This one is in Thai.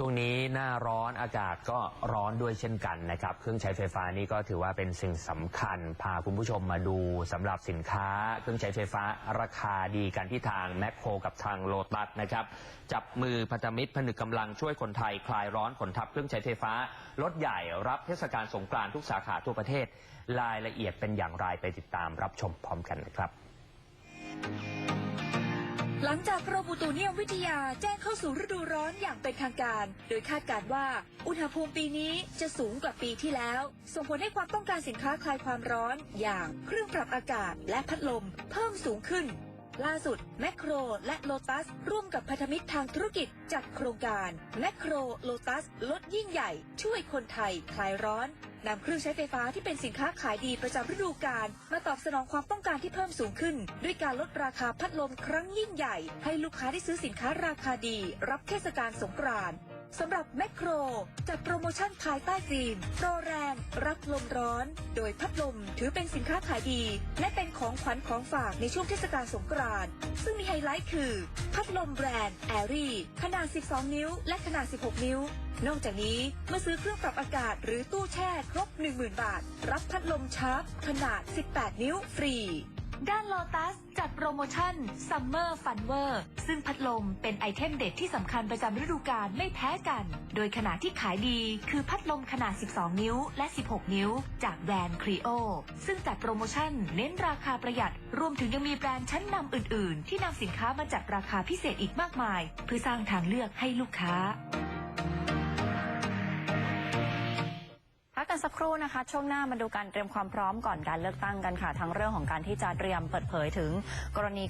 ช่วงนี้หน้าร้อนอากาศก็ร้อนด้วยเช่นกันนะครับ เครื่องใช้ไฟฟ้านี่ก็ถือว่าเป็นสิ่งสำคัญ พาคุณผู้ชมมาดูสำหรับสินค้า เครื่องใช้ไฟฟ้าราคาดีกันที่ทางแมคโครกับทางโลตัสนะครับ จับมือพันธมิตรผนึกกำลังช่วยคนไทย คลายร้อนขนทับเครื่องใช้ไฟฟ้าลดใหญ่รับเทศกาลสงกรานต์ทุกสาขาทั่วประเทศ รายละเอียดเป็นอย่างไรไปติดตามรับชมพร้อมกันนะครับ หลังจากกรมอุตุนิยมวิทยาแจ้งเข้าสู่ฤดูร้อนอย่างเป็นทางการ โดยคาดการณ์ว่า อุณหภูมิปีนี้จะสูงกว่าปีที่แล้ว ส่งผลให้ความต้องการสินค้าคลายความร้อนอย่างเครื่องปรับอากาศและพัดลมเพิ่มสูงขึ้น ล่าสุดแมคโครและโลตัสร่วมกับพันธมิตรทางธุรกิจจัดโครงการแมคโครโลตัสลดยิ่งใหญ่ ช่วยคนไทยคลายร้อนนำเครื่องใช้ไฟฟ้าที่เป็นสินค้าขายดีประจำฤดูกาลมาตอบสนองความต้องการที่เพิ่มสูงขึ้น ด้วยการลดราคาพัดลมครั้งยิ่งใหญ่ ให้ลูกค้าได้ซื้อสินค้าราคาดี รับเทศกาลสงกรานต์ สำหรับแมคโครจัดโปรโมชั่นภายใต้ธีมโปรแรงรับลมร้อน โดยพัดลมถือเป็นสินค้าขายดี และเป็นของขวัญของฝากในช่วงเทศกาลสงกรานต์ซึ่งมีไฮไลท์คือ พัดลมแบรนด์แอรี่ขนาด 12 นิ้ว และขนาด 16 นิ้วนอกจากนี้เมื่อซื้อเครื่องปรับอากาศหรือตู้แช่ครบ 10,000 บาท รับพัดลมชาร์ปขนาด 18 นิ้วฟรี ด้านโลตัสจัดโปรโมชั่น Summer Fun w e r ซึ่งพัดลมเป็นไอเทมเด็ดที่สำคัญประจำฤดูกาลไม่แพ้กัน โดยขนาดที่ขายดีคือพัดลมขนาด 12 นิ้วและ 16 นิ้ว จากแบรนด์ Creo ซึ่งจัดโปรโมชั่นเน้นราคาประหยัด รวมถึงยังมีแบรนด์ชั้นนำอื่น ๆ ที่นำสินค้ามาจัดราคาพิเศษอีกมากมาย เพื่อสร้างทางเลือกให้ลูกค้า กันสักครู่นะคะ ช่วงหน้ามาดูการเตรียมความพร้อมก่อนการเลือกตั้งกันค่ะ ทั้งเรื่องของการที่จะเตรียมเปิดเผยถึงกรณี